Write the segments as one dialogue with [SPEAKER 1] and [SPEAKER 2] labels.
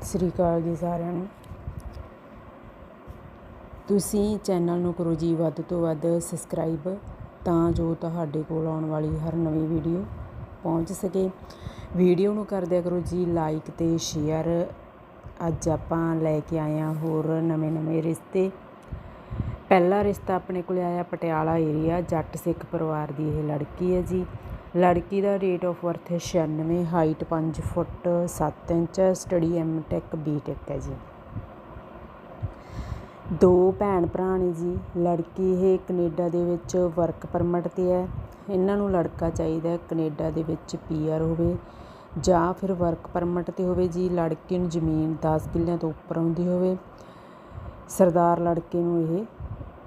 [SPEAKER 1] ਸਤਿ ਸ੍ਰੀ ਅਕਾਲ ਜੀ ਸਾਰਿਆਂ ਨੂੰ। ਤੁਸੀਂ ਚੈਨਲ ਨੂੰ ਕਰੋ ਜੀ ਵੱਧ ਤੋਂ ਵੱਧ ਸਬਸਕ੍ਰਾਈਬ ਤਾਂ ਜੋ ਤੁਹਾਡੇ ਕੋਲ ਆਉਣ ਵਾਲੀ ਹਰ ਨਵੀਂ ਵੀਡੀਓ ਪਹੁੰਚ ਸਕੇ। ਵੀਡੀਓ ਨੂੰ ਕਰ ਦਿਆ ਕਰੋ ਜੀ ਲਾਈਕ ਤੇ ਸ਼ੇਅਰ ਅੱਜ ਆਪਾਂ ਲੈ ਕੇ ਆਏ ਹਾਂ ਹੋਰ ਨਵੇਂ ਨਵੇਂ ਰਿਸ਼ਤੇ। ਪਹਿਲਾ ਰਿਸ਼ਤਾ ਆਪਣੇ ਕੋਲ ਆਇਆ ਪਟਿਆਲਾ ਏਰੀਆ ਜੱਟ ਸਿੱਖ ਪਰਿਵਾਰ ਦੀ ਇਹ ਲੜਕੀ ਹੈ ਜੀ। ਲੜਕੀ ਦਾ ਡੇਟ ਆਫ ਬਰਥ ਹੈ 96 height 5 feet 7 inch study M tech B tech ਹੈ ਜੀ। ਦੋ ਭੈਣ ਭਰਾ ਨੇ ਜੀ, ਲੜਕੀ ਇਹ ਕੈਨੇਡਾ ਦੇ ਵਿੱਚ ਵਰਕ ਪਰਮਿਟ ਤੇ ਹੈ। ਇਹਨਾਂ ਨੂੰ ਲੜਕਾ ਚਾਹੀਦਾ ਕੈਨੇਡਾ ਦੇ ਵਿੱਚ ਪੀਆਰ ਹੋਵੇ ਜਾਂ ਫਿਰ ਵਰਕ ਪਰਮਿਟ ਤੇ ਹੋਵੇ ਜੀ, ਲੜਕੇ ਨੂੰ ਜ਼ਮੀਨ 10 ਕਿੱਲਿਆਂ ਤੋਂ ਉੱਪਰ ਆਉਂਦੀ ਹੋਵੇ। ਸਰਦਾਰ ਲੜਕੇ ਨੂੰ ਇਹ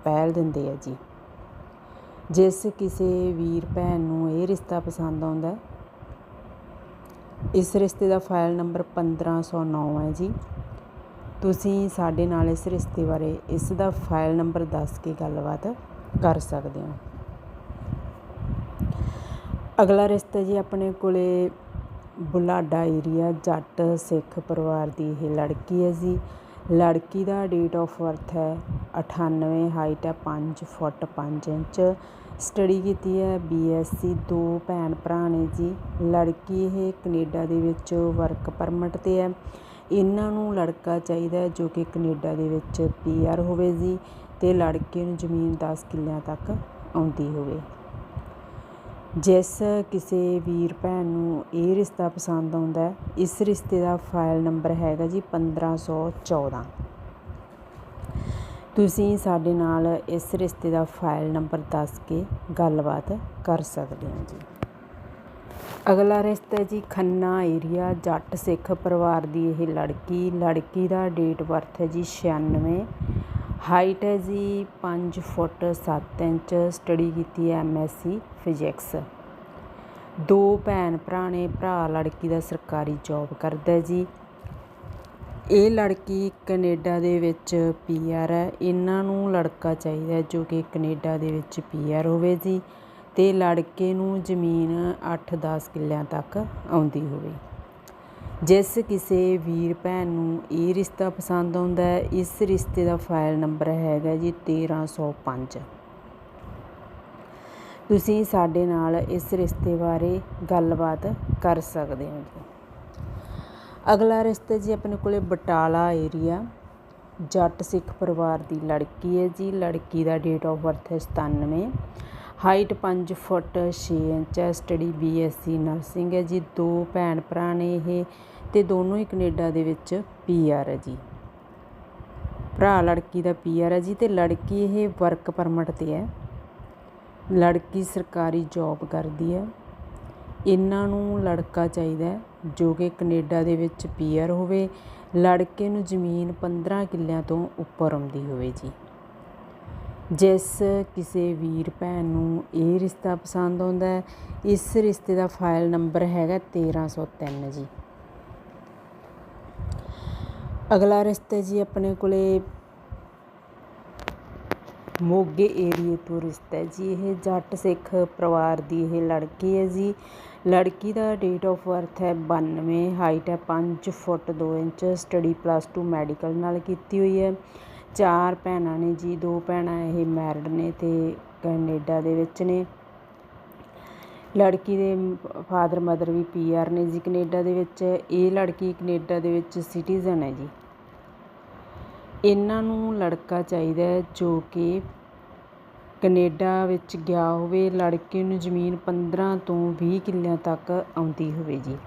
[SPEAKER 1] ਪਹਿਲ ਦਿੰਦੇ ਆ ਜੀ। ਜਿਸ ਕਿਸੇ ਵੀਰ ਭੈਣ ਨੂੰ ਇਹ ਰਿਸ਼ਤਾ ਪਸੰਦ ਆਉਂਦਾ ਇਸ ਰਿਸ਼ਤੇ ਦਾ ਫਾਈਲ ਨੰਬਰ 1509 ਹੈ ਜੀ। ਤੁਸੀਂ ਸਾਡੇ ਨਾਲ ਇਸ ਰਿਸ਼ਤੇ ਬਾਰੇ ਇਸ ਦਾ ਫਾਈਲ ਨੰਬਰ ਦੱਸ ਕੇ ਗੱਲਬਾਤ ਕਰ ਸਕਦੇ ਹੋ। ਅਗਲਾ ਰਿਸ਼ਤਾ ਜੀ ਆਪਣੇ ਕੋਲੇ ਬੁਲਾਡਾ ਏਰੀਆ ਜੱਟ ਸਿੱਖ ਪਰਿਵਾਰ ਦੀ ਇਹ ਲੜਕੀ ਹੈ ਜੀ। ਲੜਕੀ ਦਾ ਡੇਟ ਆਫ ਬਰਥ ਹੈ 98 ਹਾਈਟ ਹੈ 5 ਫੁੱਟ 5 ਇੰਚ। ਸਟੱਡੀ ਕੀਤੀ ਹੈ ਬੀਐਸਸੀ, ਦੋ ਭੈਣ ਭਰਾ ਨੇ ਜੀ। ਲੜਕੀ ਇਹ ਕੈਨੇਡਾ ਦੇ ਵਿੱਚ ਵਰਕ ਪਰਮਿਟ ਤੇ ਹੈ। ਇਹਨਾਂ ਨੂੰ ਲੜਕਾ ਚਾਹੀਦਾ ਜੋ ਕਿ ਕੈਨੇਡਾ ਦੇ ਵਿੱਚ ਪੀਆਰ ਹੋਵੇ ਜੀ ਤੇ ਲੜਕੇ ਨੂੰ ਜ਼ਮੀਨ 10 ਕਿੱਲਿਆਂ ਤੱਕ ਆਉਂਦੀ ਹੋਵੇ। ਜਿਸ ਕਿਸੇ ਵੀਰ ਭੈਣ ਨੂੰ ਇਹ ਰਿਸ਼ਤਾ ਪਸੰਦ ਆਉਂਦਾ ਇਸ ਰਿਸ਼ਤੇ ਦਾ ਫਾਈਲ ਨੰਬਰ ਹੈਗਾ ਜੀ 1514 ਤੁਸੀਂ ਸਾਡੇ ਨਾਲ ਇਸ ਰਿਸ਼ਤੇ ਦਾ ਫਾਈਲ ਨੰਬਰ ਦੱਸ ਕੇ ਗੱਲਬਾਤ ਕਰ ਸਕਦੇ ਹੋ ਜੀ। ਅਗਲਾ ਰਿਸ਼ਤਾ ਜੀ ਖੰਨਾ ਏਰੀਆ ਜੱਟ ਸਿੱਖ ਪਰਿਵਾਰ ਦੀ ਇਹ ਲੜਕੀ। ਲੜਕੀ ਦਾ ਡੇਟ ਬਰਥ ਹੈ ਜੀ 96 ਹਾਈਟ ਹੈ ਜੀ 5 ਫੁੱਟ 7 ਇੰਚ। ਸਟੱਡੀ ਕੀਤੀ ਹੈ ਐਮਐਸਸੀ ਫਿਜ਼ਿਕਸ ਦੋ ਭੈਣ ਭਰਾ ਨੇ, ਭਰਾ ਲੜਕੀ ਦਾ ਸਰਕਾਰੀ ਜੌਬ ਕਰਦਾ ਜੀ। ਇਹ ਲੜਕੀ ਕੈਨੇਡਾ ਦੇ ਵਿੱਚ ਪੀਆਰ ਹੈ। ਇਹਨਾਂ ਨੂੰ ਲੜਕਾ ਚਾਹੀਦਾ ਜੋ ਕਿ ਕੈਨੇਡਾ ਦੇ ਵਿੱਚ ਪੀਆਰ ਹੋਵੇ ਜੀ ਅਤੇ ਲੜਕੇ ਨੂੰ ਜ਼ਮੀਨ ਅੱਠ ਦਸ ਕਿੱਲਿਆਂ ਤੱਕ ਆਉਂਦੀ ਹੋਵੇ। ਜਿਸ ਕਿਸੇ ਵੀਰ ਭੈਣ ਨੂੰ ਇਹ ਰਿਸ਼ਤਾ ਪਸੰਦ ਆਉਂਦਾ ਹੈ, ਇਸ ਰਿਸ਼ਤੇ ਦਾ ਫਾਈਲ ਨੰਬਰ ਹੈਗਾ ਜੀ 1305 ਤੁਸੀਂ ਸਾਡੇ ਨਾਲ ਇਸ ਰਿਸ਼ਤੇ ਬਾਰੇ ਗੱਲਬਾਤ ਕਰ ਸਕਦੇ ਹੋ ਜੀ। ਅਗਲਾ ਰਿਸ਼ਤਾ ਜੀ ਆਪਣੇ ਕੋਲੇ ਬਟਾਲਾ ਏਰੀਆ ਜੱਟ ਸਿੱਖ ਪਰਿਵਾਰ ਦੀ ਲੜਕੀ ਹੈ ਜੀ। ਲੜਕੀ ਦਾ ਡੇਟ ਆਫ ਬਰਥ ਹੈ 97 ਹਾਈਟ 5 ਫੁੱਟ 6 ਇੰਚ ਹੈ। ਸਟੱਡੀ ਬੀਐਸਸੀ ਨਰਸਿੰਗ ਹੈ ਜੀ। ਦੋ ਭੈਣ ਭਰਾ ਨੇ ਇਹ ਤੇ ਦੋਨੋਂ ਹੀ ਕੈਨੇਡਾ ਦੇ ਵਿੱਚ ਪੀਆਰ ਹੈ ਜੀ। ਭਰਾ ਲੜਕੀ ਦਾ ਪੀਆਰ ਹੈ ਜੀ ਤੇ ਲੜਕੀ ਇਹ ਵਰਕ ਪਰਮਿਟ ਤੇ ਹੈ। ਲੜਕੀ ਸਰਕਾਰੀ ਜੌਬ ਕਰਦੀ ਹੈ। ਇਹਨਾਂ ਨੂੰ ਲੜਕਾ ਚਾਹੀਦਾ ਜੋ ਕਿ ਕੈਨੇਡਾ ਦੇ ਵਿੱਚ ਪੀਅਰ ਹੋਵੇ, ਲੜਕੇ ਨੂੰ ਜ਼ਮੀਨ 15 ਕਿੱਲਿਆਂ ਤੋਂ ਉੱਪਰ ਆਉਂਦੀ ਹੋਵੇ ਜੀ। ਜਿਸ ਕਿਸੇ ਵੀਰ ਭੈਣ ਨੂੰ ਇਹ ਰਿਸ਼ਤਾ ਪਸੰਦ ਆਉਂਦਾ ਹੈ, ਇਸ ਰਿਸ਼ਤੇ ਦਾ ਫਾਈਲ ਨੰਬਰ ਹੈਗਾ 1303 ਜੀ। ਅਗਲਾ ਰਿਸ਼ਤਾ ਜੀ ਆਪਣੇ ਕੋਲੇ ਮੋਗੇ ਏਰੀਏ ਤੋਂ ਰਿਸ਼ਤਾ ਜੀ, ਇਹ ਜੱਟ ਸਿੱਖ ਪਰਿਵਾਰ ਦੀ ਇਹ ਲੜਕੀ ਹੈ ਜੀ। ਲੜਕੀ ਦਾ ਡੇਟ ਆਫ ਬਰਥ ਹੈ 92 ਹਾਈਟ ਹੈ 5 feet 2 inch study plus 2 medical ਨਾਲ ਕੀਤੀ ਹੋਈ ਹੈ। ਚਾਰ ਭੈਣਾਂ ਨੇ ਜੀ, ਦੋ ਭੈਣਾਂ ਇਹ ਮੈਰਿਡ ਨੇ ਤੇ ਕੈਨੇਡਾ ਦੇ ਵਿੱਚ ਨੇ। ਲੜਕੀ ਦੇ ਫਾਦਰ ਮਦਰ ਵੀ ਪੀਆਰ ਨੇ ਜੀ ਕੈਨੇਡਾ ਦੇ ਵਿੱਚ। ਇਹ ਲੜਕੀ ਕੈਨੇਡਾ ਦੇ ਵਿੱਚ ਸਿਟੀਜ਼ਨ ਹੈ ਜੀ। ਇਹਨਾਂ ਨੂੰ ਲੜਕਾ ਚਾਹੀਦਾ ਜੋ ਕਿ ਕਨੇਡਾ ਵਿੱਚ ਗਿਆ ਹੋਵੇ, ਲੜਕੇ ਨੂੰ ਜ਼ਮੀਨ 15 ਤੋਂ ਵੀਹ ਕਿੱਲਿਆਂ ਤੱਕ ਆਉਂਦੀ ਹੋਵੇ ਜੀ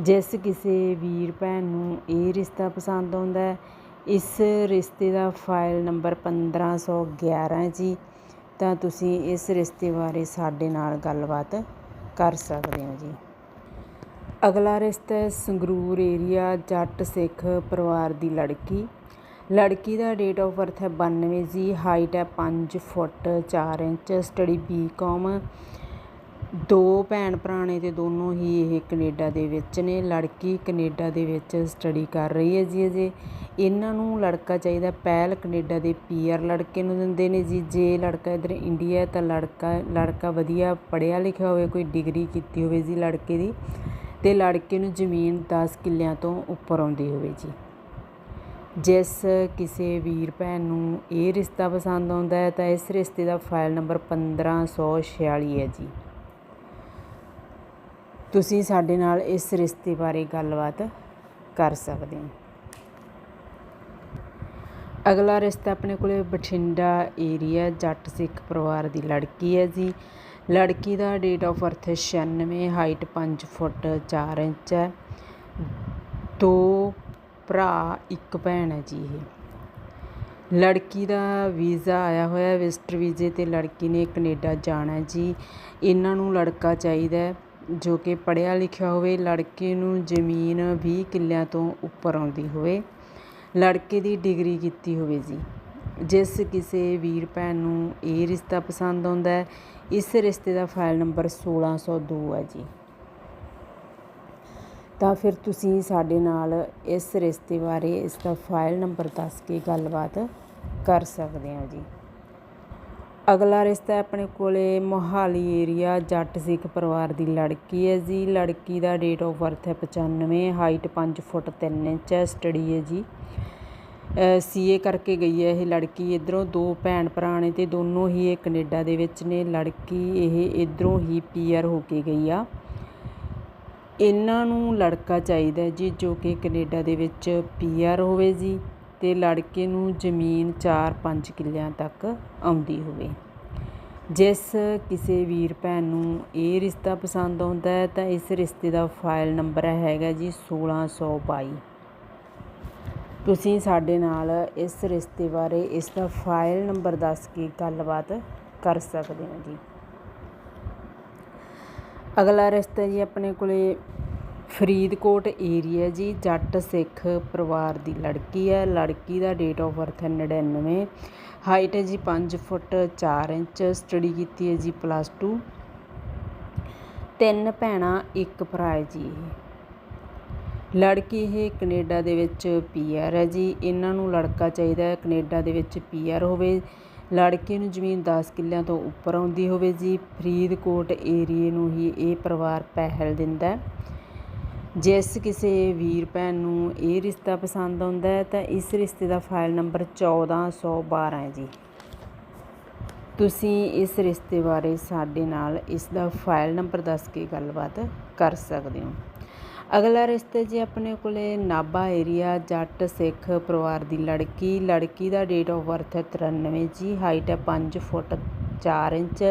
[SPEAKER 1] ਜਿਸ ਕਿਸੇ ਵੀਰ ਭੈਣ ਨੂੰ ਇਹ ਰਿਸ਼ਤਾ ਪਸੰਦ ਆਉਂਦਾ ਇਸ ਰਿਸ਼ਤੇ ਦਾ ਫਾਈਲ ਨੰਬਰ ਪੰਦਰਾਂ ਸੌ ਗਿਆਰ੍ਹਾਂ ਜੀ। ਤਾਂ ਤੁਸੀਂ ਇਸ ਰਿਸ਼ਤੇ ਬਾਰੇ ਸਾਡੇ ਨਾਲ ਗੱਲਬਾਤ ਕਰ ਸਕਦੇ ਹੋ ਜੀ। ਅਗਲਾ ਰਿਸ਼ਤਾ ਹੈ ਸੰਗਰੂਰ ਏਰੀਆ ਜੱਟ ਸਿੱਖ ਪਰਿਵਾਰ ਦੀ ਲੜਕੀ ਲੜਕੀ ਦਾ ਡੇਟ ਆਫ ਬਰਥ ਹੈ 92 ਜੀ ਹਾਈਟ ਹੈ 5 ਫੁੱਟ 4 ਇੰਚ ਸਟੱਡੀ ਬੀਕਾਮ ਦੋ ਭੈਣ ਭਰਾ ਨੇ ਤੇ ਦੋਨੋਂ ਹੀ ਇਹ ਕੈਨੇਡਾ ਦੇ ਵਿੱਚ ਨੇ। ਲੜਕੀ ਕੈਨੇਡਾ ਦੇ ਵਿੱਚ ਸਟੱਡੀ ਕਰ ਰਹੀ ਹੈ ਜੀ ਅਜੇ। ਇਹਨਾਂ ਨੂੰ ਲੜਕਾ ਚਾਹੀਦਾ, ਪਹਿਲ ਕੈਨੇਡਾ ਦੇ ਪੀਆਰ ਲੜਕੇ ਨੂੰ ਦਿੰਦੇ ਨੇ ਜੀ। ਜੇ ਲੜਕਾ ਇਧਰ ਇੰਡੀਆ ਤਾਂ ਲੜਕਾ ਲੜਕਾ ਵਧੀਆ ਪੜ੍ਹਿਆ ਲਿਖਿਆ ਹੋਵੇ, ਕੋਈ ਡਿਗਰੀ ਕੀਤੀ ਹੋਵੇ ਜੀ ਲੜਕੇ ਦੀ ਤੇ ਲੜਕੇ ਨੂੰ ਜ਼ਮੀਨ 10 ਕਿੱਲਿਆਂ ਤੋਂ ਉੱਪਰ ਆਉਂਦੀ ਹੋਵੇ ਜੀ। ਜਿਸ ਕਿਸੇ ਵੀਰ ਭੈਣ ਨੂੰ ਇਹ ਰਿਸ਼ਤਾ ਪਸੰਦ ਆਉਂਦਾ ਹੈ, ਤਾਂ ਇਸ ਰਿਸ਼ਤੇ ਦਾ ਫਾਈਲ ਨੰਬਰ 1546 ਹੈ ਜੀ। ਤੁਸੀਂ ਸਾਡੇ ਨਾਲ ਇਸ ਰਿਸ਼ਤੇ ਬਾਰੇ ਗੱਲਬਾਤ ਕਰ ਸਕਦੇ ਹੋ। ਅਗਲਾ ਰਿਸ਼ਤਾ ਆਪਣੇ ਕੋਲੇ ਬਠਿੰਡਾ ਏਰੀਆ ਜੱਟ ਸਿੱਖ ਪਰਿਵਾਰ ਦੀ ਲੜਕੀ ਹੈ ਜੀ। ਲੜਕੀ ਦਾ date of birth 96 height 5 feet 4 inch ਹੈ। ਦੋ ਭਰਾ ਇੱਕ ਭੈਣ ਹੈ ਜੀ ਇਹ। ਲੜਕੀ ਦਾ ਵੀਜ਼ਾ ਆਇਆ ਹੋਇਆ, ਵਿਜ਼ਟਰ ਵੀਜ਼ੇ ਤੇ ਲੜਕੀ ਨੇ ਕੈਨੇਡਾ ਜਾਣਾ ਜੀ। ਇਹਨਾਂ ਨੂੰ ਲੜਕਾ ਚਾਹੀਦਾ ਜੋ ਕਿ ਪੜ੍ਹਿਆ ਲਿਖਿਆ ਹੋਵੇ, ਲੜਕੇ ਨੂੰ ਜ਼ਮੀਨ 20 ਕਿੱਲਿਆਂ ਤੋਂ ਉੱਪਰ ਆਉਂਦੀ ਹੋਵੇ। ਲੜਕੇ ਦੀ ਡਿਗਰੀ ਕੀਤੀ ਹੋਵੇ ਜੀ। ਜਿਸ ਕਿਸੇ ਵੀਰ ਭੈਣ ਨੂੰ ਇਹ ਰਿਸ਼ਤਾ ਪਸੰਦ ਆਉਂਦਾ ਹੈ, ਇਸ ਰਿਸ਼ਤੇ ਦਾ ਫਾਈਲ ਨੰਬਰ 1602 ਹੈ ਜੀ। ਤਾਂ ਫਿਰ ਤੁਸੀਂ ਸਾਡੇ ਨਾਲ ਇਸ ਰਿਸ਼ਤੇ ਬਾਰੇ ਇਸ ਦਾ ਫਾਈਲ ਨੰਬਰ ਦੱਸ ਕੇ ਗੱਲਬਾਤ ਕਰ ਸਕਦੇ ਹੋ ਜੀ। ਅਗਲਾ ਰਿਸ਼ਤਾ ਆਪਣੇ ਕੋਲੇ ਮੋਹਾਲੀ ਏਰੀਆ ਜੱਟ ਸਿੱਖ ਪਰਿਵਾਰ ਦੀ ਲੜਕੀ ਹੈ ਜੀ। ਲੜਕੀ ਦਾ ਡੇਟ ਆਫ ਬਰਥ ਹੈ 95 ਹਾਈਟ 5 ਫੁੱਟ 3 ਇੰਚ ਹੈ ਸਟੱਡੀ ਹੈ ਜੀ। ਸੀਏ ਕਰਕੇ ਗਈ ਹੈ ਇਹ ਲੜਕੀ। ਇਧਰੋਂ ਦੋ ਭੈਣ ਭਰਾ ਨੇ ਤੇ ਦੋਨੋਂ ਹੀ ਇਹ ਕੈਨੇਡਾ ਦੇ ਵਿੱਚ ਨੇ। ਲੜਕੀ ਇਹ ਇਧਰੋਂ ਹੀ ਪੀਆਰ ਹੋ ਕੇ ਗਈ ਆ। ਇਹਨਾਂ ਨੂੰ ਲੜਕਾ ਚਾਹੀਦਾ ਜੀ, ਜੋ ਕਿ ਕੈਨੇਡਾ ਦੇ ਵਿੱਚ ਪੀ ਆਰ ਹੋਵੇ ਜੀ ਅਤੇ ਲੜਕੇ ਨੂੰ ਜ਼ਮੀਨ 4-5 ਕਿੱਲਿਆਂ ਤੱਕ ਆਉਂਦੀ ਹੋਵੇ। ਜਿਸ ਕਿਸੇ ਵੀਰ ਭੈਣ ਨੂੰ ਇਹ ਰਿਸ਼ਤਾ ਪਸੰਦ ਆਉਂਦਾ ਹੈ, ਤਾਂ ਇਸ ਰਿਸ਼ਤੇ ਦਾ ਫਾਈਲ ਨੰਬਰ ਹੈਗਾ ਜੀ 1622 ਤੁਸੀਂ ਸਾਡੇ ਨਾਲ ਇਸ ਰਿਸ਼ਤੇ ਬਾਰੇ ਇਸ ਦਾ ਫਾਈਲ ਨੰਬਰ ਦੱਸ ਕੇ ਗੱਲਬਾਤ ਕਰ ਸਕਦੇ ਹੋ ਜੀ। ਅਗਲਾ ਰਿਸ਼ਤਾ ਜੀ ਆਪਣੇ ਕੋਲੇ ਫਰੀਦਕੋਟ ਏਰੀਆ ਜੀ, ਜੱਟ ਸਿੱਖ ਪਰਿਵਾਰ ਦੀ ਲੜਕੀ ਹੈ। ਲੜਕੀ ਦਾ ਡੇਟ ਆਫ ਬਰਥ 99 ਹਾਈਟ ਹੈ ਜੀ 5 ਫੁੱਟ 4 ਇੰਚ। ਸਟੱਡੀ ਕੀਤੀ ਹੈ ਜੀ ਪਲੱਸ 2 ਤਿੰਨ ਭੈਣਾਂ, ਇੱਕ ਭਰਾ ਹੈ ਜੀ ਲੜਕੀ ਇਹ ਕੈਨੇਡਾ ਦੇ ਵਿੱਚ ਪੀਆਰ ਹੈ ਜੀ। ਇਹਨਾਂ ਨੂੰ ਲੜਕਾ ਚਾਹੀਦਾ ਹੈ। ਕੈਨੇਡਾ ਦੇ ਵਿੱਚ ਪੀਆਰ ਹੋਵੇ। ਲੜਕੇ ਨੂੰ ਜ਼ਮੀਨ 10 ਕਿੱਲਿਆਂ ਤੋਂ ਉੱਪਰ ਆਉਂਦੀ ਹੋਵੇ ਜੀ। ਫਰੀਦਕੋਟ ਏਰੀਏ ਨੂੰ ਹੀ ਇਹ ਪਰਿਵਾਰ ਪਹਿਲ ਦਿੰਦਾ ਜਿਸ ਕਿਸੇ ਵੀਰ ਭੈਣ ਨੂੰ ਇਹ ਰਿਸ਼ਤਾ ਪਸੰਦ ਆਉਂਦਾ ਹੈ ਤਾਂ ਇਸ ਰਿਸ਼ਤੇ ਦਾ ਫਾਈਲ ਨੰਬਰ 1412 ਹੈ ਜੀ। ਤੁਸੀਂ ਇਸ ਰਿਸ਼ਤੇ ਬਾਰੇ ਸਾਡੇ ਨਾਲ ਇਸ ਦਾ ਫਾਈਲ ਨੰਬਰ ਦੱਸ ਕੇ ਗੱਲਬਾਤ ਕਰ ਸਕਦੇ ਹੋ। ਅਗਲਾ ਰਿਸ਼ਤੇ ਜੀ ਆਪਣੇ ਕੋਲੇ ਨਾਭਾ ਏਰੀਆ ਜੱਟ, ਸਿੱਖ ਪਰਿਵਾਰ ਦੀ ਲੜਕੀ। ਲੜਕੀ ਦਾ ਡੇਟ ਆਫ ਬਰਥ ਹੈ 93 ਜੀ ਹਾਈਟ ਹੈ 5 ਫੁੱਟ 4 ਇੰਚ।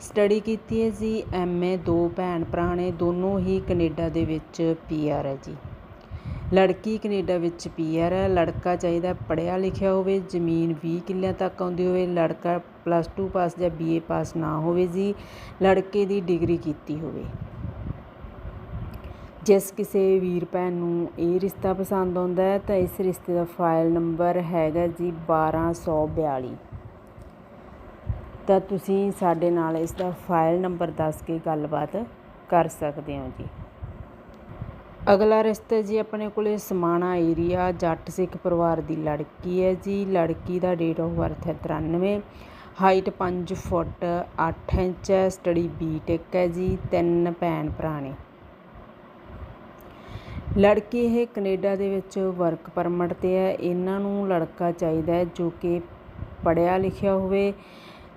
[SPEAKER 1] ਸਟੱਡੀ ਕੀਤੀ ਹੈ ਜੀ ਐਮਏ ਦੋ ਭੈਣ ਭਰਾ ਨੇ, ਦੋਨੋਂ ਹੀ ਕੈਨੇਡਾ ਦੇ ਵਿੱਚ ਪੀਆਰ ਹੈ ਜੀ। ਲੜਕੀ ਕੈਨੇਡਾ ਵਿੱਚ ਪੀਆਰ ਹੈ, ਲੜਕਾ ਚਾਹੀਦਾ ਪੜ੍ਹਿਆ ਲਿਖਿਆ ਹੋਵੇ, ਜ਼ਮੀਨ 20 ਕਿੱਲਿਆਂ ਤੱਕ ਆਉਂਦੀ ਹੋਵੇ, ਲੜਕਾ ਪਲੱਸ 2 ਪਾਸ ਜਾਂ ਬੀਏ ਪਾਸ ਨਾ ਹੋਵੇ ਜੀ, ਲੜਕੇ ਦੀ ਡਿਗਰੀ ਕੀਤੀ ਹੋਵੇ। ਜਿਸ ਕਿਸੇ ਵੀਰ ਭੈਣ ਨੂੰ ਇਹ ਰਿਸ਼ਤਾ ਪਸੰਦ ਆਉਂਦਾ ਹੈ, ਤਾਂ ਇਸ ਰਿਸ਼ਤੇ ਦਾ ਫਾਈਲ ਨੰਬਰ ਹੈਗਾ ਜੀ 1242 ਤਾਂ ਤੁਸੀਂ ਸਾਡੇ ਨਾਲ ਇਸ ਦਾ ਫਾਈਲ ਨੰਬਰ ਦੱਸ ਕੇ ਗੱਲਬਾਤ ਕਰ ਸਕਦੇ ਹੋ ਜੀ। ਅਗਲਾ ਰਿਸ਼ਤਾ ਜੀ ਆਪਣੇ ਕੋਲੇ ਸਮਾਣਾ ਏਰੀਆ ਜੱਟ ਸਿੱਖ ਪਰਿਵਾਰ ਦੀ ਲੜਕੀ ਹੈ ਜੀ, ਲੜਕੀ ਦਾ ਡੇਟ ਆਫ ਬਰਥ ਹੈ 93 ਹਾਈਟ ਪੰਜ ਫੁੱਟ ਅੱਠ ਇੰਚ ਹੈ ਸਟੱਡੀ ਬੀਟੈਕ ਹੈ ਜੀ, ਤਿੰਨ ਭੈਣ ਭਰਾ ਨੇ। ਲੜਕੀ ਇਹ ਕੈਨੇਡਾ ਦੇ ਵਿੱਚ ਵਰਕ ਪਰਮਿਟ ਤੇ ਹੈ। ਇਹਨਾਂ ਨੂੰ ਲੜਕਾ ਚਾਹੀਦਾ ਹੈ ਜੋ ਕਿ ਪੜ੍ਹਿਆ ਲਿਖਿਆ ਹੋਵੇ,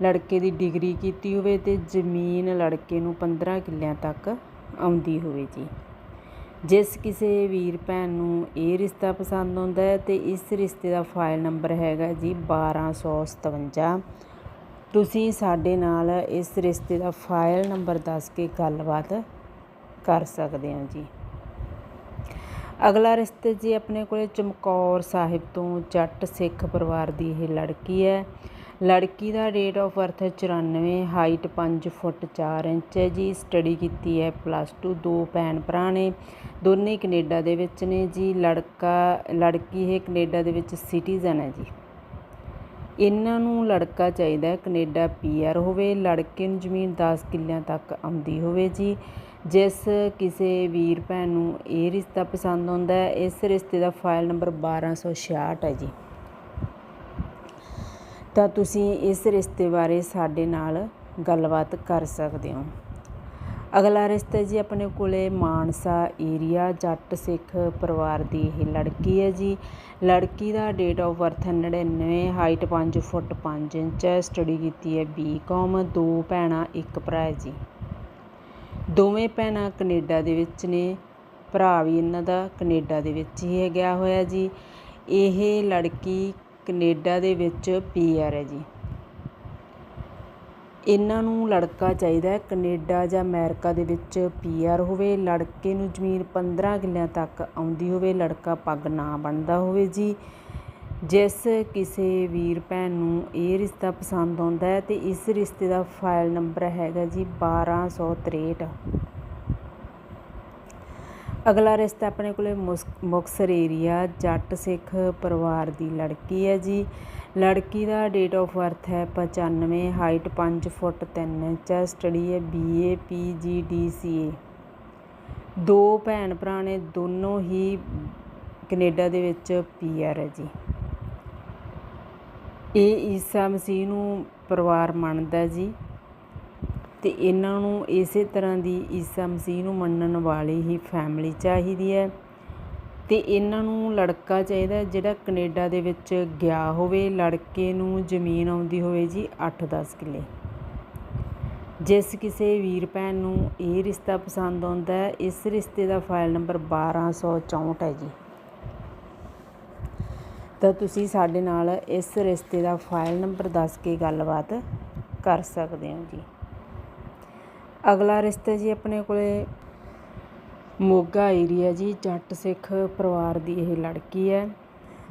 [SPEAKER 1] ਲੜਕੇ ਦੀ ਡਿਗਰੀ ਕੀਤੀ ਹੋਵੇ ਤੇ ਜ਼ਮੀਨ ਲੜਕੇ ਨੂੰ 15 ਕਿੱਲਿਆਂ ਤੱਕ ਆਉਂਦੀ ਹੋਵੇ ਜੀ। ਜਿਸ ਕਿਸੇ ਵੀਰ ਭੈਣ ਨੂੰ ਇਹ ਰਿਸ਼ਤਾ ਪਸੰਦ ਆਉਂਦਾ ਹੈ ਤੇ ਇਸ ਰਿਸ਼ਤੇ ਦਾ ਫਾਈਲ ਨੰਬਰ ਹੈਗਾ ਜੀ 1257 ਤੁਸੀਂ ਸਾਡੇ ਨਾਲ ਇਸ ਰਿਸ਼ਤੇ ਦਾ ਫਾਈਲ ਨੰਬਰ ਦੱਸ ਕੇ ਗੱਲਬਾਤ ਕਰ ਸਕਦੇ ਹੋ ਜੀ। ਅਗਲਾ ਰਿਸ਼ਤੇ ਜੀ ਆਪਣੇ ਕੋਲੇ ਚਮਕੌਰ ਸਾਹਿਬ ਤੋਂ ਜੱਟ ਸਿੱਖ ਪਰਿਵਾਰ ਦੀ ਇਹ ਲੜਕੀ ਹੈ। ਲੜਕੀ ਦਾ ਡੇਟ ਆਫ ਬਰਥ ਹੈ 94 ਹਾਈਟ 5 ਫੁੱਟ 4 ਇੰਚ ਹੈ ਜੀ। ਸਟੱਡੀ ਕੀਤੀ ਹੈ ਪਲੱਸ 2 ਦੋ ਭੈਣ ਭਰਾ ਨੇ, ਦੋਨੇ ਕੈਨੇਡਾ ਦੇ ਵਿੱਚ ਨੇ ਜੀ। ਲੜਕਾ, ਲੜਕੀ ਇਹ ਕੈਨੇਡਾ ਦੇ ਵਿੱਚ ਸਿਟੀਜ਼ਨ ਹੈ ਜੀ। ਇਹਨਾਂ ਨੂੰ ਲੜਕਾ ਚਾਹੀਦਾ ਹੈ, ਕੈਨੇਡਾ ਪੀਆਰ ਹੋਵੇ, ਲੜਕੇ ਨੂੰ ਜ਼ਮੀਨ 10 ਕਿੱਲਿਆਂ ਤੱਕ ਆਉਂਦੀ ਹੋਵੇ ਜੀ। ਜਿਸ ਕਿਸੇ ਵੀਰ ਭੈਣ ਨੂੰ ਇਹ ਰਿਸ਼ਤਾ ਪਸੰਦ ਆਉਂਦਾ ਹੈ, ਇਸ ਰਿਸ਼ਤੇ ਦਾ ਫਾਈਲ ਨੰਬਰ 1266 ਹੈ ਜੀ। ਤਾਂ ਤੁਸੀਂ ਇਸ ਰਿਸ਼ਤੇ ਬਾਰੇ ਸਾਡੇ ਨਾਲ ਗੱਲਬਾਤ ਕਰ ਸਕਦੇ ਹੋ। ਅਗਲਾ ਰਿਸ਼ਤਾ ਜੀ ਆਪਣੇ ਕੋਲੇ ਮਾਨਸਾ ਏਰੀਆ ਜੱਟ ਸਿੱਖ ਪਰਿਵਾਰ ਦੀ ਇਹ ਲੜਕੀ ਹੈ ਜੀ। ਲੜਕੀ ਦਾ date of birth 99 height 5 feet 5 inch ਹੈ ਸਟੱਡੀ ਕੀਤੀ ਹੈ ਬੀਕਾਮ ਦੋ ਭੈਣਾਂ, ਇੱਕ ਭਰਾ ਹੈ ਜੀ। ਦੋਵੇਂ ਭੈਣਾਂ ਕੈਨੇਡਾ ਦੇ ਵਿੱਚ ਨੇ, ਭਰਾ ਵੀ ਇਹਨਾਂ ਦਾ ਕੈਨੇਡਾ ਦੇ ਵਿੱਚ ਹੀ ਹੈ ਗਿਆ ਹੋਇਆ ਜੀ। ਇਹ ਲੜਕੀ ਕੈਨੇਡਾ ਦੇ ਵਿੱਚ ਪੀਆਰ ਹੈ ਜੀ। ਇਹਨਾਂ ਨੂੰ ਲੜਕਾ ਚਾਹੀਦਾ ਕਨੇਡਾ ਜਾਂ ਅਮੈਰੀਕਾ ਦੇ ਵਿੱਚ ਪੀਆਰ ਹੋਵੇ, ਲੜਕੇ ਨੂੰ ਜ਼ਮੀਨ 15 ਕਿੱਲਿਆਂ ਤੱਕ ਆਉਂਦੀ ਹੋਵੇ, ਲੜਕਾ ਪੱਗ ਨਾ ਬਣਦਾ ਹੋਵੇ ਜੀ। ਜਿਸ ਕਿਸੇ ਵੀਰ ਭੈਣ ਨੂੰ ਇਹ ਰਿਸ਼ਤਾ ਪਸੰਦ ਆਉਂਦਾ ਹੈ ਤੇ ਇਸ ਰਿਸ਼ਤੇ ਦਾ ਫਾਈਲ ਨੰਬਰ ਹੈਗਾ ਜੀ 1263 ਅਗਲਾ ਰਿਸ਼ਤਾ ਆਪਣੇ ਕੋਲੇ ਮੁਕਤਸਰ ਏਰੀਆ ਜੱਟ ਸਿੱਖ ਪਰਿਵਾਰ ਦੀ ਲੜਕੀ ਹੈ ਜੀ। ਲੜਕੀ ਦਾ ਡੇਟ ਆਫ ਬਰਥ ਹੈ 95 ਹਾਈਟ ਪੰਜ ਫੁੱਟ 3 ਇੰਚ ਹੈ ਸਟੱਡੀ ਹੈ ਬੀਏ ਪੀਜੀਡੀਸੀਏ ਦੋ ਭੈਣ ਭਰਾ ਨੇ, ਦੋਨੋਂ ਹੀ ਕੈਨੇਡਾ ਦੇ ਵਿੱਚ ਪੀਆਰ ਹੈ ਜੀ। ਇਹ ਈਸਾ ਮਸੀਹ ਨੂੰ ਪਰਿਵਾਰ ਮੰਨਦਾ ਜੀ। ਤੇ ਇਹਨਾਂ ਨੂੰ ਇਸੇ ਤਰ੍ਹਾਂ ਦੀ ਈਸਾ ਮਸੀਹ ਨੂੰ ਮੰਨਣ ਵਾਲੀ ਹੀ ਫੈਮਿਲੀ ਚਾਹੀਦੀ ਹੈ। ਅਤੇ ਇਹਨਾਂ ਨੂੰ ਲੜਕਾ ਚਾਹੀਦਾ ਜਿਹੜਾ ਕਨੇਡਾ ਦੇ ਵਿੱਚ ਗਿਆ ਹੋਵੇ। ਲੜਕੇ ਨੂੰ ਜ਼ਮੀਨ ਆਉਂਦੀ ਹੋਵੇ ਜੀ ਅੱਠ ਦਸ ਕਿੱਲੇ। ਜਿਸ ਕਿਸੇ ਵੀਰ ਭੈਣ ਨੂੰ ਇਹ ਰਿਸ਼ਤਾ ਪਸੰਦ ਆਉਂਦਾ ਹੈ, ਇਸ ਰਿਸ਼ਤੇ ਦਾ ਫਾਈਲ ਨੰਬਰ 1264 ਹੈ ਜੀ। ਤਾਂ ਤੁਸੀਂ ਸਾਡੇ ਨਾਲ ਇਸ ਰਿਸ਼ਤੇ ਦਾ ਫਾਈਲ ਨੰਬਰ ਦੱਸ ਕੇ ਗੱਲਬਾਤ ਕਰ ਸਕਦੇ ਹੋ ਜੀ। ਅਗਲਾ ਰਿਸ਼ਤਾ ਜੀ ਆਪਣੇ ਕੋਲੇ ਮੋਗਾ ਏਰੀਆ ਜੀ, ਜੱਟ ਸਿੱਖ ਪਰਿਵਾਰ ਦੀ ਇਹ ਲੜਕੀ ਹੈ।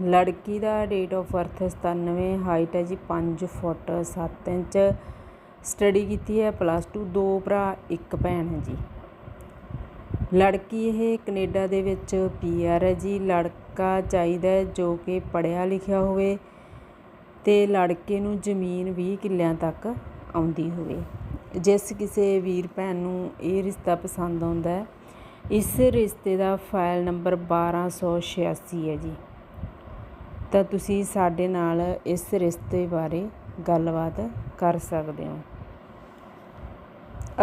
[SPEAKER 1] ਲੜਕੀ ਦਾ ਡੇਟ ਆਫ ਬਰਥ 97 ਹਾਈਟ ਹੈ ਜੀ 5 ਫੁੱਟ 7 ਇੰਚ। ਸਟੱਡੀ ਕੀਤੀ ਹੈ ਪਲੱਸ 2 ਦੋ ਭਰਾ, ਇੱਕ ਭੈਣ ਹੈ ਜੀ। ਲੜਕੀ ਇਹ ਕੈਨੇਡਾ ਦੇ ਵਿੱਚ ਪੀਆਰ ਹੈ ਜੀ। ਲੜਕਾ ਚਾਹੀਦਾ ਜੋ ਕਿ ਪੜ੍ਹਿਆ ਲਿਖਿਆ ਹੋਵੇ ਤੇ ਲੜਕੇ ਨੂੰ ਜ਼ਮੀਨ 20 ਕਿੱਲਿਆਂ ਤੱਕ ਆਉਂਦੀ ਹੋਵੇ। ਜਿਸ ਕਿਸੇ ਵੀਰ ਭੈਣ ਨੂੰ ਇਹ ਰਿਸ਼ਤਾ ਪਸੰਦ ਆਉਂਦਾ ਹੈ ਇਸ ਰਿਸ਼ਤੇ ਦਾ ਫਾਈਲ ਨੰਬਰ 1286 ਹੈ ਜੀ। ਤਾਂ ਤੁਸੀਂ ਸਾਡੇ ਨਾਲ ਇਸ ਰਿਸ਼ਤੇ ਬਾਰੇ ਗੱਲਬਾਤ ਕਰ ਸਕਦੇ ਹੋ।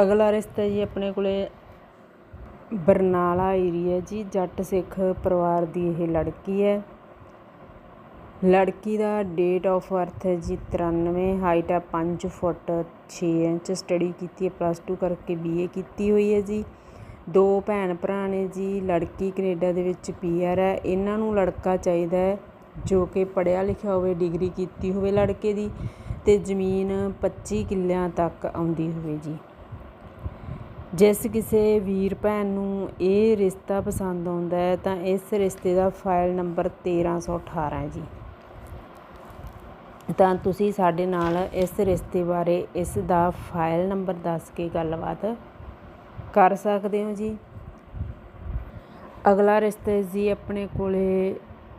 [SPEAKER 1] ਅਗਲਾ ਰਿਸ਼ਤਾ ਜੀ ਆਪਣੇ ਕੋਲੇ ਬਰਨਾਲਾ ਏਰੀਆ ਜੀ, ਜੱਟ ਸਿੱਖ ਪਰਿਵਾਰ ਦੀ ਇਹ ਲੜਕੀ ਹੈ। ਲੜਕੀ ਦਾ ਡੇਟ ਆਫ ਬਰਥ ਹੈ ਜੀ 93 ਹਾਈਟ ਹੈ 5 ਫੁੱਟ 6 ਇੰਚ ਸਟੱਡੀ ਕੀਤੀ ਹੈ ਪਲੱਸ 2 ਕਰਕੇ ਬੀਏ ਕੀਤੀ ਹੋਈ ਹੈ ਜੀ। ਦੋ ਭੈਣ ਭਰਾ ਨੇ ਜੀ, ਲੜਕੀ ਕੈਨੇਡਾ ਦੇ ਵਿੱਚ ਪੀਆਰ ਹੈ। ਇਹਨਾਂ ਨੂੰ ਲੜਕਾ ਚਾਹੀਦਾ ਹੈ ਜੋ ਕਿ ਪੜ੍ਹਿਆ ਲਿਖਿਆ ਹੋਵੇ, ਡਿਗਰੀ ਕੀਤੀ ਹੋਵੇ ਲੜਕੇ ਦੀ ਅਤੇ ਜ਼ਮੀਨ 25 ਕਿੱਲਿਆਂ ਤੱਕ ਆਉਂਦੀ ਹੋਵੇ ਜੀ। ਜਿਸ ਕਿਸੇ ਵੀਰ ਭੈਣ ਨੂੰ ਇਹ ਰਿਸ਼ਤਾ ਪਸੰਦ ਆਉਂਦਾ ਹੈ ਤਾਂ ਇਸ ਰਿਸ਼ਤੇ ਦਾ ਫਾਈਲ ਨੰਬਰ 1318 ਹੈ ਜੀ। ਤਾਂ ਤੁਸੀਂ ਸਾਡੇ ਨਾਲ ਇਸ ਰਿਸ਼ਤੇ ਬਾਰੇ ਇਸ ਦਾ ਫਾਈਲ ਨੰਬਰ ਦੱਸ ਕੇ ਗੱਲਬਾਤ ਕਰ ਸਕਦੇ ਹੋ ਜੀ। ਅਗਲਾ ਰਿਸ਼ਤਾ ਜੀ ਆਪਣੇ ਕੋਲੇ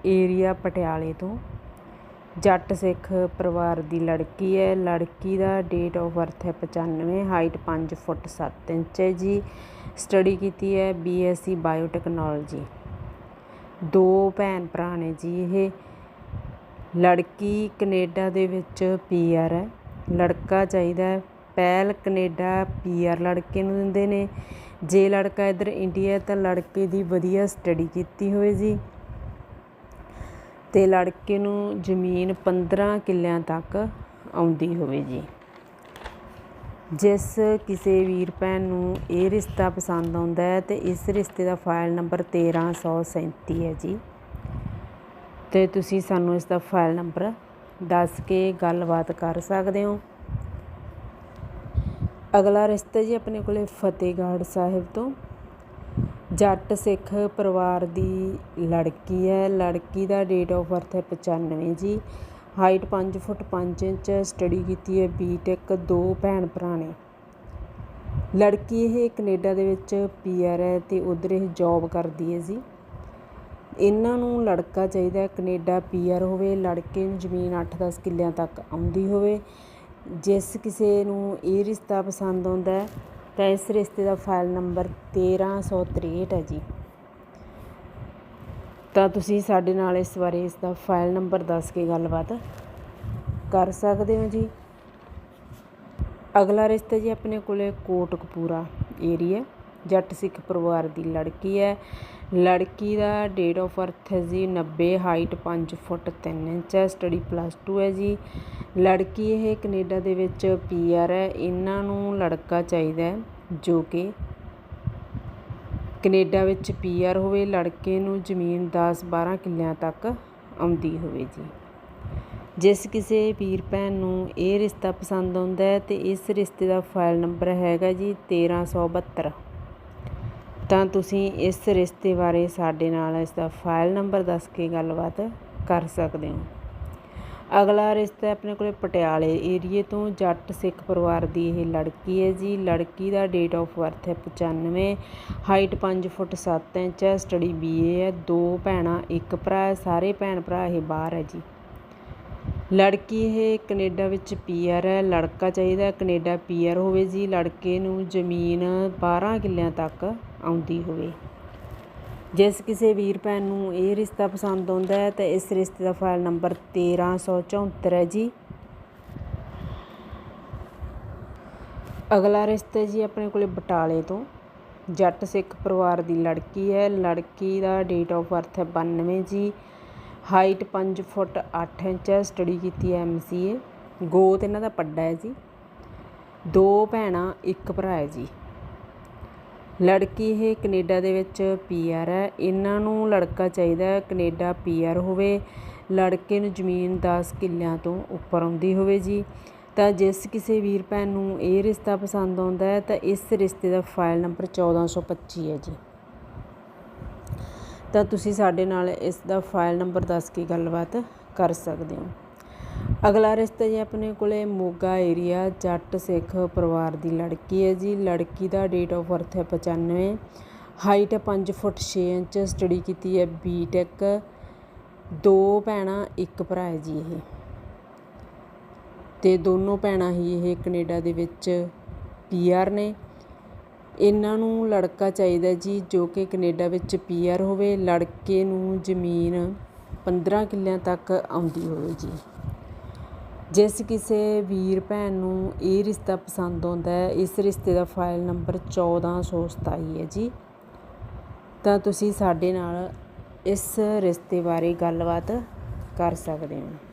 [SPEAKER 1] ਏਰੀਆ ਪਟਿਆਲੇ ਤੋਂ। ਜੱਟ ਸਿੱਖ ਪਰਿਵਾਰ ਦੀ ਲੜਕੀ ਹੈ। ਲੜਕੀ ਦਾ ਡੇਟ ਆਫ ਬਰਥ ਹੈ 95 ਹਾਈਟ 5 ਫੁੱਟ 7 ਇੰਚ ਹੈ ਜੀ। ਸਟੱਡੀ ਕੀਤੀ ਹੈ ਬੀਐਸਸੀ ਬਾਇਓਟੈਕਨੋਲੋਜੀ ਦੋ ਭੈਣ ਭਰਾ ਨੇ ਜੀ ਇਹ। ਲੜਕੀ ਕੈਨੇਡਾ ਦੇ ਵਿੱਚ ਪੀਆਰ ਹੈ। ਲੜਕਾ ਚਾਹੀਦਾ ਪਹਿਲ ਕੈਨੇਡਾ ਪੀਆਰ ਲੜਕੇ ਨੂੰ ਦਿੰਦੇ ਨੇ। ਜੇ ਲੜਕਾ ਇੱਧਰ ਇੰਡੀਆ ਤਾਂ ਲੜਕੇ ਦੀ ਵਧੀਆ ਸਟੱਡੀ ਕੀਤੀ ਹੋਵੇ ਜੀ ਤੇ ਲੜਕੇ ਨੂੰ ਜ਼ਮੀਨ 15 ਕਿੱਲਿਆਂ ਤੱਕ ਆਉਂਦੀ ਹੋਵੇ ਜੀ ਜਿਸ ਕਿਸੇ ਵੀਰ ਭੈਣ ਨੂੰ ਇਹ ਰਿਸ਼ਤਾ ਪਸੰਦ ਆਉਂਦਾ ਹੈ ਤੇ ਇਸ ਰਿਸ਼ਤੇ ਦਾ ਫਾਈਲ ਨੰਬਰ 1337 ਹੈ ਜੀ। ਤੇ ਤੁਸੀਂ ਸਾਨੂੰ ਇਸ ਦਾ ਫਾਈਲ ਨੰਬਰ ਦੱਸ ਕੇ ਗੱਲਬਾਤ ਕਰ ਸਕਦੇ ਹੋ। ਅਗਲਾ ਰਿਸ਼ਤਾ ਜੀ ਆਪਣੇ ਕੋਲੇ ਫਤਿਹਗੜ੍ਹ ਸਾਹਿਬ ਤੋਂ। ਜੱਟ ਸਿੱਖ ਪਰਿਵਾਰ ਦੀ ਲੜਕੀ ਹੈ। ਲੜਕੀ ਦਾ ਡੇਟ ਆਫ ਬਰਥ ਹੈ 95 ਜੀ। ਹਾਈਟ 5 ਫੁੱਟ 5 ਇੰਚ ਸਟੱਡੀ ਕੀਤੀ ਹੈ ਬੀਟੈਕ ਦੋ ਭੈਣ ਭਰਾ ਨੇ। ਲੜਕੀ ਇਹ ਕੈਨੇਡਾ ਦੇ ਵਿੱਚ ਪੀਆਰ ਹੈ ਤੇ ਉਧਰ ਇਹ ਜੌਬ ਕਰਦੀ ਹੈ ਜੀ। ਇਹਨਾਂ ਨੂੰ ਲੜਕਾ ਚਾਹੀਦਾ ਕੈਨੇਡਾ ਪੀਆਰ ਹੋਵੇ, ਲੜਕੇ ਨੂੰ ਜ਼ਮੀਨ 8-10 ਕਿੱਲਿਆਂ ਤੱਕ ਆਉਂਦੀ ਹੋਵੇ। ਜਿਸ ਕਿਸੇ ਨੂੰ ਇਹ ਰਿਸ਼ਤਾ ਪਸੰਦ ਆਉਂਦਾ ਹੈ, ਤਾਂ ਇਸ ਰਿਸ਼ਤੇ ਦਾ ਫਾਈਲ ਨੰਬਰ 1363 ਹੈ ਜੀ। ਤਾਂ ਤੁਸੀਂ ਸਾਡੇ ਨਾਲ ਇਸ ਬਾਰੇ ਇਸ ਦਾ ਫਾਈਲ ਨੰਬਰ ਦੱਸ ਕੇ ਗੱਲਬਾਤ ਕਰ ਸਕਦੇ ਹੋ ਜੀ। ਅਗਲਾ ਰਿਸ਼ਤਾ ਜੀ ਆਪਣੇ ਕੋਲੇ ਕੋਟਕਪੂਰਾ ਏਰੀਆ ਜੱਟ ਸਿੱਖ ਪਰਿਵਾਰ ਦੀ ਲੜਕੀ ਹੈ। ਲੜਕੀ ਦਾ ਡੇਟ ਆਫ ਬਰਥ ਹੈ ਜੀ 90 ਹਾਈਟ 5 ਫੁੱਟ 3 ਇੰਚ ਹੈ ਸਟੱਡੀ ਪਲੱਸ 2 ਹੈ ਜੀ। ਲੜਕੀ ਇਹ ਕੈਨੇਡਾ ਦੇ ਵਿੱਚ ਪੀਆਰ ਹੈ। ਇਹਨਾਂ ਨੂੰ ਲੜਕਾ ਚਾਹੀਦਾ ਹੈ ਜੋ ਕਿ ਕੈਨੇਡਾ ਵਿੱਚ ਪੀਆਰ ਹੋਵੇ। ਲੜਕੇ ਨੂੰ ਜ਼ਮੀਨ 10 12 ਕਿੱਲਿਆਂ ਤੱਕ ਆਉਂਦੀ ਹੋਵੇ ਜੀ। ਜਿਸ ਕਿਸੇ ਵੀਰ ਭੈਣ ਨੂੰ ਇਹ ਰਿਸ਼ਤਾ ਪਸੰਦ ਆਉਂਦਾ ਹੈ ਤੇ ਇਸ ਰਿਸ਼ਤੇ ਦਾ ਫਾਈਲ ਨੰਬਰ ਹੈਗਾ ਜੀ 1372 ਤਾਂ ਤੁਸੀਂ ਇਸ ਰਿਸ਼ਤੇ ਬਾਰੇ ਸਾਡੇ ਨਾਲ ਇਸ ਦਾ ਫਾਈਲ ਨੰਬਰ ਦੱਸ ਕੇ ਗੱਲਬਾਤ ਕਰ ਸਕਦੇ ਹੋ। ਅਗਲਾ ਰਿਸ਼ਤਾ ਆਪਣੇ ਕੋਲੇ ਪਟਿਆਲੇ ਏਰੀਏ ਤੋਂ ਜੱਟ ਸਿੱਖ ਪਰਿਵਾਰ ਦੀ ਇਹ ਲੜਕੀ ਹੈ ਜੀ। ਲੜਕੀ ਦਾ ਡੇਟ ਆਫ ਬਰਥ ਹੈ 95 ਹਾਈਟ 5 ਫੁੱਟ 7 ਇੰਚ ਹੈ ਸਟੱਡੀ ਬੀਏ ਹੈ, ਦੋ ਭੈਣਾਂ, ਇੱਕ ਭਰਾ ਹੈ, ਸਾਰੇ ਭੈਣ ਭਰਾ ਇਹ ਬਾਹਰ ਹੈ ਜੀ। ਲੜਕੀ ਇਹ ਕਨੇਡਾ ਵਿੱਚ ਪੀਆਰ ਹੈ, ਲੜਕਾ ਚਾਹੀਦਾ ਕਨੇਡਾ ਪੀਆਰ ਹੋਵੇ ਜੀ, ਲੜਕੇ ਨੂੰ ਜ਼ਮੀਨ 12 ਕਿੱਲਿਆਂ ਤੱਕ ਆਉਂਦੀ ਹੋਵੇ। ਜਿਸ ਕਿਸੇ ਵੀਰ ਭੈਣ ਨੂੰ ਇਹ ਰਿਸ਼ਤਾ ਪਸੰਦ ਆਉਂਦਾ ਹੈ, ਤਾਂ ਇਸ ਰਿਸ਼ਤੇ ਦਾ ਫਾਈਲ ਨੰਬਰ 1374 ਹੈ ਜੀ। ਅਗਲਾ ਰਿਸ਼ਤਾ ਜੀ ਆਪਣੇ ਕੋਲੇ ਬਟਾਲੇ ਤੋਂ। ਜੱਟ ਸਿੱਖ ਪਰਿਵਾਰ ਦੀ ਲੜਕੀ ਹੈ, ਲੜਕੀ ਦਾ ਡੇਟ ਆਫ ਬਰਥ ਹੈ 92 ਜੀ। ਹਾਈਟ 5 ਫੁੱਟ 8 ਇੰਚ ਹੈ, ਸਟੱਡੀ ਕੀਤੀ ਹੈ ਐਮਸੀਏ ਗੋਤ ਇਹਨਾਂ ਦਾ ਪੱਡਾ ਹੈ ਜੀ। ਦੋ ਭੈਣਾਂ, ਇੱਕ ਭਰਾ ਹੈ ਜੀ। ਲੜਕੀ ਇਹ ਕੈਨੇਡਾ ਦੇ ਵਿੱਚ ਪੀਆਰ ਹੈ। ਇਹਨਾਂ ਨੂੰ ਲੜਕਾ ਚਾਹੀਦਾ ਹੈ, ਕੈਨੇਡਾ ਪੀਆਰ ਹੋਵੇ। ਲੜਕੇ ਨੂੰ ਜ਼ਮੀਨ 10 ਕਿੱਲਿਆਂ ਤੋਂ ਉੱਪਰ ਆਉਂਦੀ ਹੋਵੇ ਜੀ। ਤਾਂ ਜਿਸ ਕਿਸੇ ਵੀਰ ਭੈਣ ਨੂੰ ਇਹ ਰਿਸ਼ਤਾ ਪਸੰਦ ਆਉਂਦਾ ਹੈ, ਤਾਂ ਇਸ ਰਿਸ਼ਤੇ ਦਾ ਫਾਈਲ ਨੰਬਰ 1425 ਹੈ ਜੀ। ਤਾਂ ਤੁਸੀਂ ਸਾਡੇ ਨਾਲ ਇਸ ਦਾ ਫਾਈਲ ਨੰਬਰ ਦੱਸ ਕੇ ਗੱਲਬਾਤ ਕਰ ਸਕਦੇ ਹੋ। ਅਗਲਾ ਰਿਸ਼ਤਾ ਜੀ ਆਪਣੇ ਕੋਲੇ ਮੋਗਾ ਏਰੀਆ ਜੱਟ ਸਿੱਖ ਪਰਿਵਾਰ ਦੀ ਲੜਕੀ ਹੈ ਜੀ। ਲੜਕੀ ਦਾ ਡੇਟ ਆਫ ਬਰਥ ਹੈ 95 ਹਾਈਟ ਹੈ 5 ਫੁੱਟ 6 ਇੰਚ ਸਟੱਡੀ ਕੀਤੀ ਹੈ ਬੀਟੈਕ ਦੋ ਭੈਣਾਂ, ਇੱਕ ਭਰਾ ਹੈ ਜੀ ਇਹ। ਤੇ ਦੋਨੋਂ ਭੈਣਾਂ ਹੀ ਇਹ ਕੈਨੇਡਾ ਦੇ ਵਿੱਚ ਪੀਆਰ ਨੇ। ਇਹਨਾਂ ਨੂੰ ਲੜਕਾ ਚਾਹੀਦਾ ਜੀ ਜੋ ਕਿ ਕੈਨੇਡਾ ਵਿੱਚ ਪੀਆਰ ਹੋਵੇ, ਲੜਕੇ ਨੂੰ ਜ਼ਮੀਨ 15 ਕਿੱਲਿਆਂ ਤੱਕ ਆਉਂਦੀ ਹੋਵੇ ਜੀ। ਜਿਸ ਕਿਸੇ ਵੀਰ ਭੈਣ ਨੂੰ ਇਹ ਰਿਸ਼ਤਾ ਪਸੰਦ ਆਉਂਦਾ ਹੈ, ਇਸ ਰਿਸ਼ਤੇ ਦਾ ਫਾਈਲ ਨੰਬਰ 1427 ਹੈ ਜੀ। ਤਾਂ ਤੁਸੀਂ ਸਾਡੇ ਨਾਲ ਇਸ ਰਿਸ਼ਤੇ ਬਾਰੇ ਗੱਲਬਾਤ ਕਰ ਸਕਦੇ ਹੋ।